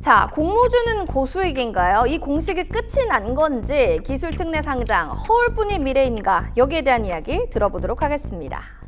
자, 공모주는 고수익인가요? 이 공식이 끝이 난 건지 기술 특례 상장 허울뿐인 미래인가 여기에 대한 이야기 들어보도록 하겠습니다.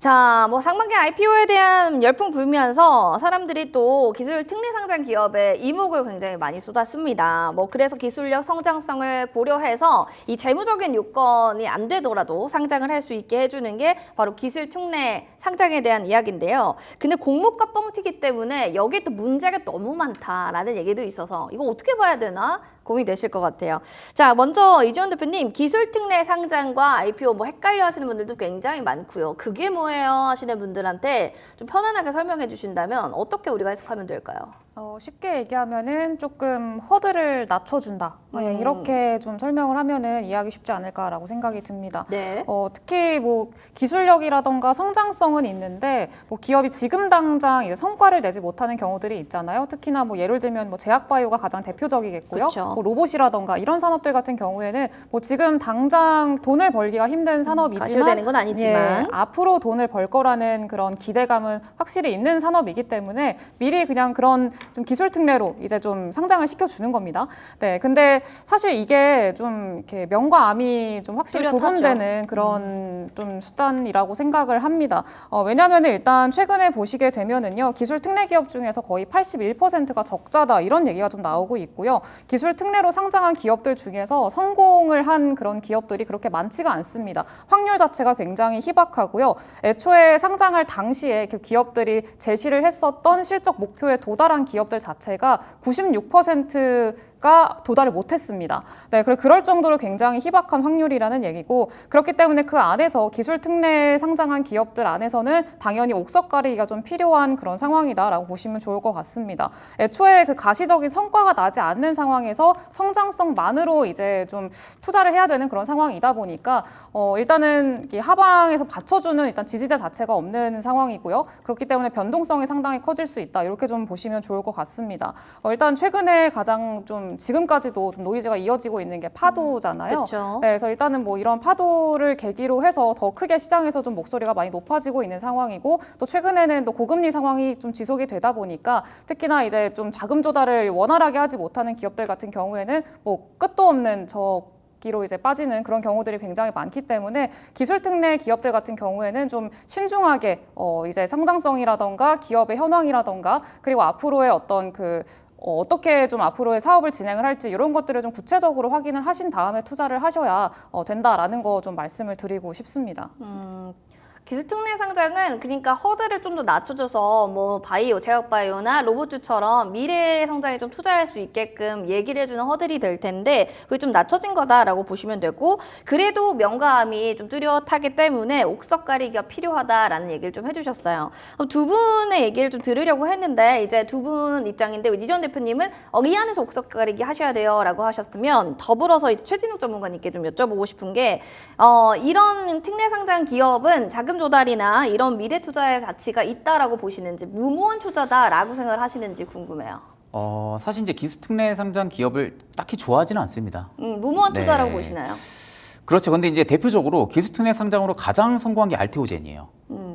자, 뭐 상반기 IPO에 대한 열풍 불면서 사람들이 또 기술 특례 상장 기업에 이목을 굉장히 많이 쏟았습니다. 뭐 그래서 기술력 성장성을 고려해서 이 재무적인 요건이 안 되더라도 상장을 할 수 있게 해주는 게 바로 기술 특례 상장에 대한 이야기인데요. 근데 공모가 뻥튀기 때문에 여기에 또 문제가 너무 많다라는 얘기도 있어서 이거 어떻게 봐야 되나 고민되실 것 같아요. 자, 먼저 이지원 대표님 기술 특례 상장과 IPO 뭐 헷갈려 하시는 분들도 굉장히 많고요. 그게 뭐예요 하시는 분들한테 좀 편안하게 설명해 주신다면 어떻게 우리가 해석하면 될까요? 어, 쉽게 얘기하면은 조금 허들을 낮춰준다. 그냥 음. 이렇게 좀 설명을 하면은 이해하기 쉽지 않을까라고 생각이 듭니다. 네. 어, 특히 뭐 기술력이라던가 성장성은 있는데 뭐 기업이 지금 당장 이제 성과를 내지 못하는 경우들이 있잖아요. 특히나 뭐 예를 들면 뭐 제약바이오가 가장 대표적이겠고요. 그쵸. 뭐 로봇이라던가 이런 산업들 같은 경우에는 뭐 지금 당장 돈을 벌기가 힘든 산업이지만 가시되는 건 아니지만. 예, 앞으로 돈을 벌 거라는 그런 기대감은 확실히 있는 산업이기 때문에 미리 그냥 그런 좀 기술 특례로 이제 좀 상장을 시켜주는 겁니다. 네, 근데 사실 이게 좀 이렇게 명과 암이 좀 확실히 뚜렷하죠. 구분되는 그런 좀 수단이라고 생각을 합니다. 어, 왜냐하면 일단 최근에 보시게 되면은요 기술 특례 기업 중에서 거의 81%가 적자다 이런 얘기가 좀 나오고 있고요. 기술 특례로 상장한 기업들 중에서 성공을 한 그런 기업들이 그렇게 많지가 않습니다. 확률 자체가 굉장히 희박하고요. 애초에 상장할 당시에 그 기업들이 제시를 했었던 실적 목표에 도달한 기업들 자체가 96%가 도달을 못했습니다. 네, 그래 그럴 정도로 굉장히 희박한 확률이라는 얘기고 그렇기 때문에 그 안에서 기술 특례 상장한 기업들 안에서는 당연히 옥석 가리기가 좀 필요한 그런 상황이다라고 보시면 좋을 것 같습니다. 애초에 그 가시적인 성과가 나지 않는 상황에서 성장성만으로 이제 좀 투자를 해야 되는 그런 상황이다 보니까 어, 일단은 이 하방에서 받쳐주는 일단 지지대 자체가 없는 상황이고요. 그렇기 때문에 변동성이 상당히 커질 수 있다. 이렇게 좀 보시면 좋을 것 같습니다. 어, 일단 최근에 가장 좀 지금까지도 좀 노이즈가 이어지고 있는 게 파두잖아요. 그쵸. 네, 그래서 일단은 뭐 이런 파도를 계기로 해서 더 크게 시장에서 좀 목소리가 많이 높아지고 있는 상황이고 또 최근에는 또 고금리 상황이 좀 지속이 되다 보니까 특히나 이제 좀 자금 조달을 원활하게 하지 못하는 기업들 같은 경우에는 뭐 끝도 없는 저 기로 이제 빠지는 그런 경우들이 굉장히 많기 때문에 기술 특례 기업들 같은 경우에는 좀 신중하게 어 이제 성장성이라던가 기업의 현황이라던가 그리고 앞으로의 어떤 그 어, 어떻게 좀 앞으로의 사업을 진행을 할지 이런 것들을 좀 구체적으로 확인을 하신 다음에 투자를 하셔야 어, 된다라는 거 좀 말씀을 드리고 싶습니다. 음, 기술 특례 상장은 그러니까 허들을 좀 더 낮춰줘서 뭐 바이오, 제약 바이오나 로봇주처럼 미래 성장에 좀 투자할 수 있게끔 얘기를 해주는 허들이 될 텐데 그게 좀 낮춰진 거다라고 보시면 되고 그래도 명가함이 좀 뚜렷하기 때문에 옥석 가리기가 필요하다라는 얘기를 좀 해주셨어요. 두 분의 얘기를 좀 들으려고 했는데 이제 두 분 입장인데 이전 대표님은 어, 이 안에서 옥석 가리기 하셔야 돼요라고 하셨으면 더불어서 이제 최진욱 전문가님께 좀 여쭤보고 싶은 게 어, 이런 특례 상장 기업은 자금 조달이나 이런 미래 투자의 가치가 있다라고 보시는지 무모한 투자다라고 생각을 하시는지 궁금해요. 어, 사실 이제 기술 특례 상장 기업을 딱히 좋아하지는 않습니다. 음, 무모한 네. 투자라고 보시나요? 그렇죠. 근데 이제 대표적으로 기술 특례 상장으로 가장 성공한 게 알테오젠이에요.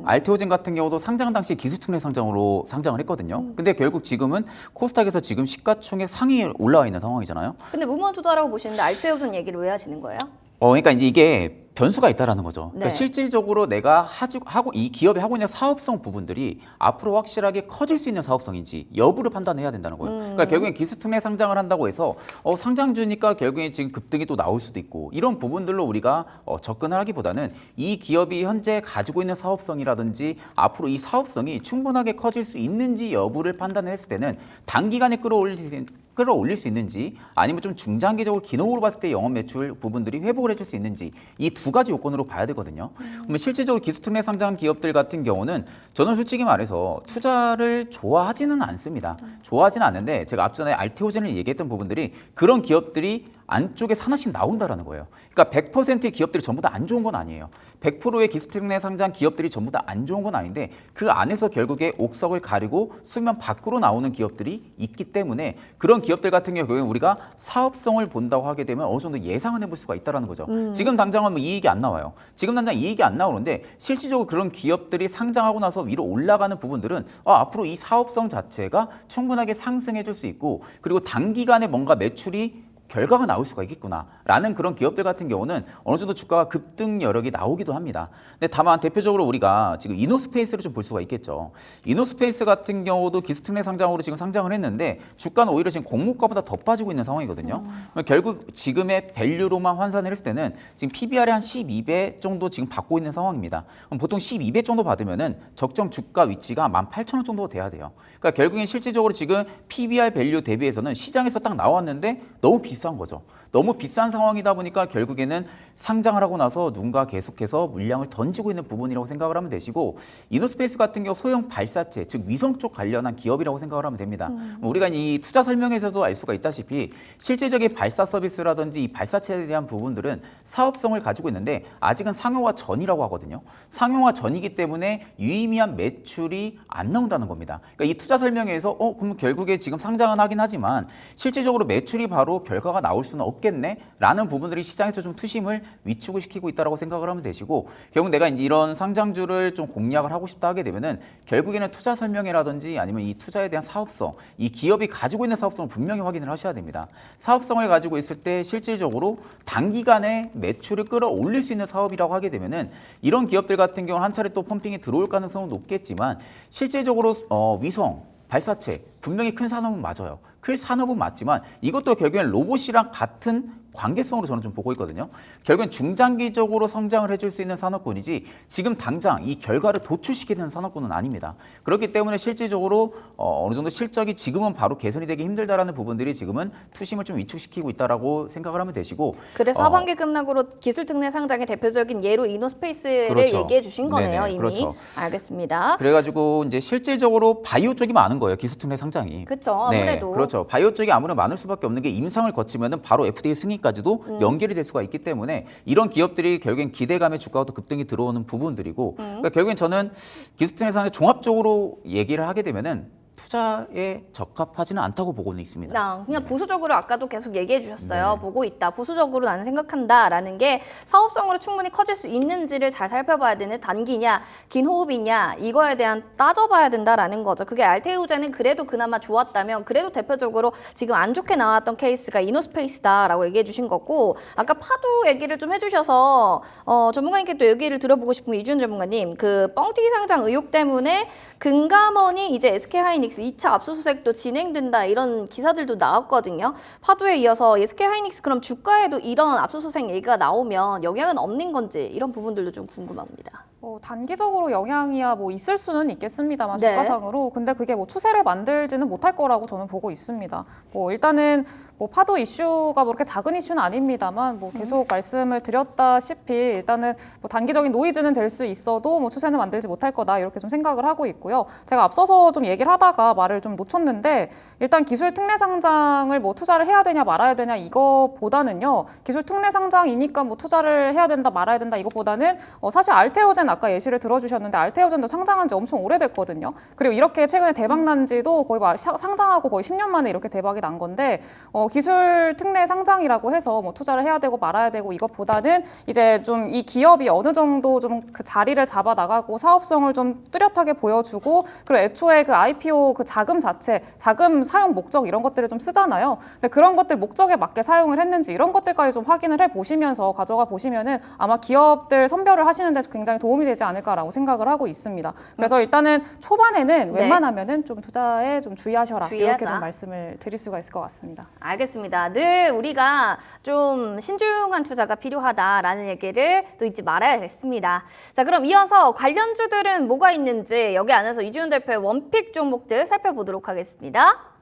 알테오젠 같은 경우도 상장 당시 기술 특례 상장으로 상장을 했거든요. 근데 결국 지금은 코스닥에서 지금 시가총액 상위에 올라와 있는 상황이잖아요. 근데 무모한 투자라고 보시는데 알테오존 얘기를 왜 하시는 거예요? 어, 그러니까 이제 이게 변수가 있다라는 거죠. 네. 그러니까 실질적으로 내가 하지, 하고 이 기업이 하고 있는 사업성 부분들이 앞으로 확실하게 커질 수 있는 사업성인지 여부를 판단해야 된다는 거예요. 그러니까 결국엔 기술특례 상장을 한다고 해서 어, 상장주니까 결국엔 지금 급등이 또 나올 수도 있고 이런 부분들로 우리가 어, 접근을 하기보다는 이 기업이 현재 가지고 있는 사업성이라든지 앞으로 이 사업성이 충분하게 커질 수 있는지 여부를 판단했을 때는 단기간에 끌어올릴 수 있는 끌어올릴 수 있는지 아니면 좀 중장기적으로 기능으로 봤을 때 영업 매출 부분들이 회복을 해줄 수 있는지 이두 가지 요건으로 봐야 되거든요. 그러면 실질적으로 기술특례 상장 기업들 같은 경우는 저는 솔직히 말해서 투자를 좋아하지는 않습니다. 좋아하지는 않는데 제가 앞전에 알테오젠을 얘기했던 부분들이 그런 기업들이 안쪽에 하나씩 나온다라는 거예요. 그러니까 100%의 기업들이 전부 다 안 좋은 건 아니에요. 100%의 기술특례 상장 기업들이 전부 다 안 좋은 건 아닌데 그 안에서 결국에 옥석을 가리고 수면 밖으로 나오는 기업들이 있기 때문에 그런 기업들 같은 경우에 우리가 사업성을 본다고 하게 되면 어느 정도 예상은 해볼 수가 있다라는 거죠. 지금 당장은 뭐 이익이 안 나와요. 지금 당장 이익이 안 나오는데 실질적으로 그런 기업들이 상장하고 나서 위로 올라가는 부분들은 아, 앞으로 이 사업성 자체가 충분하게 상승해 줄 수 있고 그리고 단기간에 뭔가 매출이 결과가 나올 수가 있겠구나라는 그런 기업들 같은 경우는 어느 정도 주가가 급등 여력이 나오기도 합니다. 근데 다만 대표적으로 우리가 지금 이노스페이스를 좀 볼 수가 있겠죠. 이노스페이스 같은 경우도 기술특례 상장으로 지금 상장을 했는데 주가는 오히려 지금 공모가보다 더 빠지고 있는 상황이거든요. 그러면 결국 지금의 밸류로만 환산을 했을 때는 지금 PBR이 한 12배 정도 지금 받고 있는 상황입니다. 보통 12배 정도 받으면은 적정 주가 위치가 18,000원 정도 돼야 돼요. 그러니까 결국엔 실질적으로 지금 PBR 밸류 대비해서는 시장에서 딱 나왔는데 너무 비싼 거죠. 너무 비싼 상황이다 보니까 결국에는 상장을 하고 나서 누군가 계속해서 물량을 던지고 있는 부분이라고 생각을 하면 되시고 이노스페이스 같은 경우 소형 발사체 즉 위성 쪽 관련한 기업이라고 생각을 하면 됩니다. 뭐 우리가 이 투자 설명에서도 알 수가 있다시피 실질적인 발사 서비스라든지 이 발사체에 대한 부분들은 사업성을 가지고 있는데 아직은 상용화 전이라고 하거든요. 상용화 전이기 때문에 유의미한 매출이 안 나온다는 겁니다. 그러니까 이 투자 설명회에서 어 그럼 결국에 지금 상장은 하긴 하지만 실질적으로 매출이 바로 결과 가 나올 수는 없겠네 라는 부분들이 시장에서 좀 투심을 위축을 시키고 있다라고 생각을 하면 되시고 결국 내가 이제 이런 상장주를 좀 공략을 하고 싶다 하게 되면은 결국에는 투자 설명회라든지 아니면 이 투자에 대한 사업성, 이 기업이 가지고 있는 사업성을 분명히 확인을 하셔야 됩니다. 사업성을 가지고 있을 때 실질적으로 단기간에 매출을 끌어올릴 수 있는 사업이라고 하게 되면은 이런 기업들 같은 경우는 한 차례 또 펌핑이 들어올 가능성은 높겠지만 실질적으로 어, 위성 발사체 분명히 큰 산업은 맞아요. 큰 산업은 맞지만 이것도 결국엔 로봇이랑 같은 관계성으로 저는 좀 보고 있거든요. 결국엔 중장기적으로 성장을 해줄 수 있는 산업군이지 지금 당장 이 결과를 도출시키는 산업군은 아닙니다. 그렇기 때문에 실질적으로 어, 어느 정도 실적이 지금은 바로 개선이 되기 힘들다라는 부분들이 지금은 투심을 좀 위축시키고 있다라고 생각을 하면 되시고 그래서 어, 하반기 급락으로 기술 특례 상장의 대표적인 예로 이노스페이스를 그렇죠. 얘기해 주신 거네요, 네네, 이미. 그렇죠. 알겠습니다. 그래가지고 이제 실질적으로 바이오 쪽이 많은 거예요. 기술 특례 상장 이. 그렇죠. 아무래도 네, 그렇죠. 바이오 쪽이 아무래도 많을 수밖에 없는 게 임상을 거치면은 바로 FDA 승인까지도 음. 연결이 될 수가 있기 때문에 이런 기업들이 결국엔 기대감의 주가가 더 급등이 들어오는 부분들이고 음. 그러니까 결국엔 저는 기술특례상에 종합적으로 얘기를 하게 되면은 투자에 적합하지는 않다고 보고는 있습니다. 나 그냥 보수적으로 아까도 계속 얘기해 주셨어요. 보고 있다. 보수적으로 나는 생각한다라는 게 사업성으로 충분히 커질 수 있는지를 잘 살펴봐야 되는 단기냐, 긴 호흡이냐 이거에 대한 따져봐야 된다라는 거죠. 그게 알테우제는 그래도 그나마 좋았다면 그래도 대표적으로 지금 안 좋게 나왔던 케이스가 이노스페이스다라고 얘기해 주신 거고 아까 파도 얘기를 좀 해주셔서 어, 전문가님께 또 얘기를 들어보고 싶은 게 이준 전문가님 그 뻥튀기 상장 의혹 때문에 금감원이 이제 SK 하이닉 스 2차 압수수색도 진행된다 이런 기사들도 나왔거든요. 파도에 이어서 SK 하이닉스 그럼 주가에도 이런 압수수색 얘기가 나오면 영향은 없는 건지 이런 부분들도 좀 궁금합니다. 뭐 단기적으로 영향이야 뭐 있을 수는 있겠습니다만 네. 주가상으로 근데 그게 뭐 추세를 만들지는 못할 거라고 저는 보고 있습니다. 뭐 일단은 뭐 파도 이슈가 뭐 그렇게 작은 이슈는 아닙니다만 뭐 계속 말씀을 드렸다시피 일단은 뭐 단기적인 노이즈는 될 수 있어도 뭐 추세는 만들지 못할 거다 이렇게 좀 생각을 하고 있고요. 제가 앞서서 좀 얘기를 하다가 말을 좀 놓쳤는데 일단 기술 특례 상장을 뭐 투자를 해야 되냐 말아야 되냐 이거보다는요 기술 특례 상장이니까 뭐 투자를 해야 된다 말아야 된다 이것보다는 어, 사실 알테오젠 아까 예시를 들어주셨는데 알테오젠도 상장한 지 엄청 오래됐거든요. 그리고 이렇게 최근에 대박 난 지도 거의 상장하고 거의 10년 만에 이렇게 대박이 난 건데 어, 기술 특례 상장이라고 해서 뭐 투자를 해야 되고 말아야 되고 이것보다는 이제 좀 이 기업이 어느 정도 좀 그 자리를 잡아 나가고 사업성을 좀 뚜렷하게 보여주고 그리고 애초에 그 IPO 그 자금 자체 자금 사용 목적 이런 것들을 좀 쓰잖아요. 근데 그런 것들 목적에 맞게 사용을 했는지 이런 것들까지 좀 확인을 해 보시면서 가져가 보시면은 아마 기업들 선별을 하시는데 굉장히 도움이 되지 않을까라고 생각을 하고 있습니다. 그래서 일단은 초반에는 네. 웬만하면은 좀 투자에 좀 주의하셔라 이렇게 주의하자. 좀 말씀을 드릴 수가 있을 것 같습니다. 알 겠습니다. 늘 우리가 좀 신중한 투자가 필요하다라는 얘기를 또 잊지 말아야겠습니다. 자, 그럼 이어서 관련주들은 뭐가 있는지 여기 안에서 이준현 대표의 원픽 종목들 살펴보도록 하겠습니다.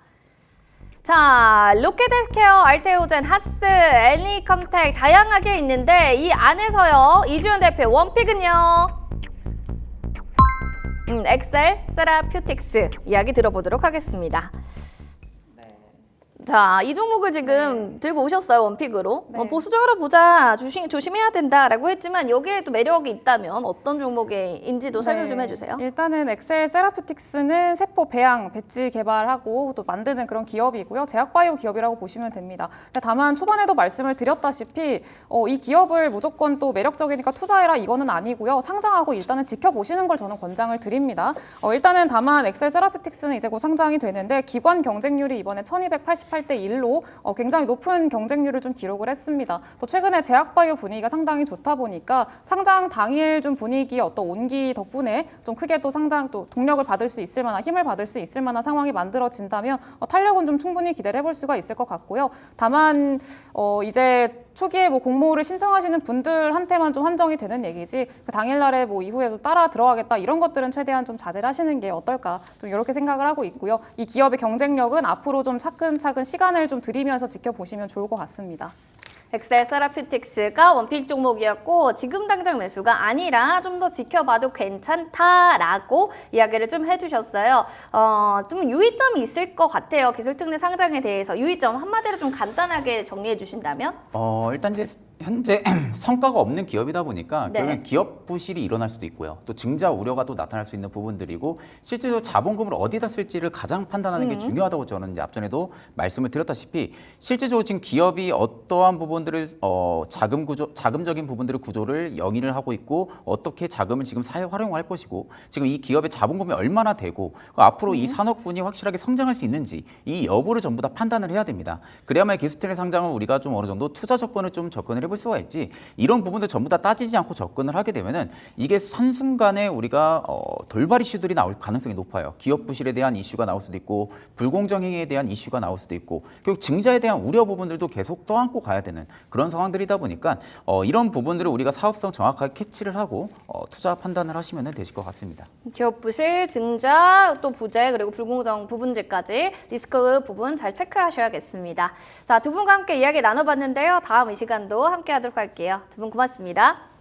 자, 로켓헬스케어, 알테오젠, 하스, 애니컴텍 다양하게 있는데 이 안에서요 이주현 대표의 원픽은요. 음, 엑셀, 세라퓨틱스 이야기 들어보도록 하겠습니다. 자, 이 종목을 지금 들고 오셨어요, 원픽으로. 네. 어, 보수적으로 보자, 조심, 조심해야 된다라고 했지만 여기에 또 매력이 있다면 어떤 종목인지도 설명 좀 네. 해주세요. 일단은 엑셀 세라퓨틱스는 세포 배양, 배지 개발하고 또 만드는 그런 기업이고요. 제약바이오 기업이라고 보시면 됩니다. 근데 다만 초반에도 말씀을 드렸다시피 어, 이 기업을 무조건 또 매력적이니까 투자해라 이거는 아니고요. 상장하고 일단은 지켜보시는 걸 저는 권장을 드립니다. 어, 일단은 다만 엑셀 세라퓨틱스는 이제 곧 상장이 되는데 기관 경쟁률이 이번에 1288대 1로 어, 굉장히 높은 경쟁률을 좀 기록을 했습니다. 또 최근에 제약바이오 분위기가 상당히 좋다 보니까 상장 당일 좀 분위기 어떤 온기 덕분에 좀 크게 또 상장 또 동력을 받을 수 있을 만한 힘을 받을 수 있을 만한 상황이 만들어진다면 어, 탄력은 좀 충분히 기대를 해볼 수가 있을 것 같고요. 다만 어, 이제 초기에 뭐 공모를 신청하시는 분들한테만 좀 한정이 되는 얘기지 그 당일날에 뭐 이후에 도 따라 들어가겠다 이런 것들은 최대한 좀 자제를 하시는 게 어떨까 좀 이렇게 생각을 하고 있고요. 이 기업의 경쟁력은 앞으로 좀 차근차근 시간을 좀 들이면서 지켜보시면 좋을 것 같습니다. 엑셀 세라퓨틱스가 원픽 종목이었고 지금 당장 매수가 아니라 좀 더 지켜봐도 괜찮다라고 이야기를 좀 해주셨어요. 어, 좀 유의점이 있을 것 같아요. 기술특례 상장에 대해서 유의점 한마디로 좀 간단하게 정리해 주신다면? 어, 일단 이제 현재 성과가 없는 기업이다 보니까 네. 결국엔 기업 부실이 일어날 수도 있고요. 또 증자 우려가 또 나타날 수 있는 부분들이고 실제로 자본금을 어디다 쓸지를 가장 판단하는 게 중요하다고 저는 이제 앞전에도 말씀을 드렸다시피 실제적으로 지금 기업이 어떠한 부분들을 어, 자금 구조 자금적인 부분들의 구조를 영위를 하고 있고 어떻게 자금을 지금 사회 활용할 것이고 지금 이 기업의 자본금이 얼마나 되고 그 앞으로 이 산업군이 확실하게 성장할 수 있는지 이 여부를 전부 다 판단을 해야 됩니다. 그래야만 기술트의 상장을 우리가 좀 어느 정도 투자 조건을 좀 접근을 해볼 수가 있지 이런 부분들 전부 다 따지지 않고 접근을 하게 되면은 이게 한순간에 우리가 어, 돌발 이슈들이 나올 가능성이 높아요. 기업 부실에 대한 이슈가 나올 수도 있고 불공정 행위에 대한 이슈가 나올 수도 있고 결국 증자에 대한 우려 부분들도 계속 떠안고 가야 되는 그런 상황들이다 보니까 어, 이런 부분들을 우리가 사업성 정확하게 캐치를 하고 어, 투자 판단을 하시면 되실 것 같습니다. 기업 부실, 증자, 또 부재, 그리고 불공정 부분들까지 리스크 부분 잘 체크하셔야겠습니다. 자, 두 분과 함께 이야기 나눠봤는데요. 다음 이 시간도 함께 하도록 할게요. 두 분 고맙습니다.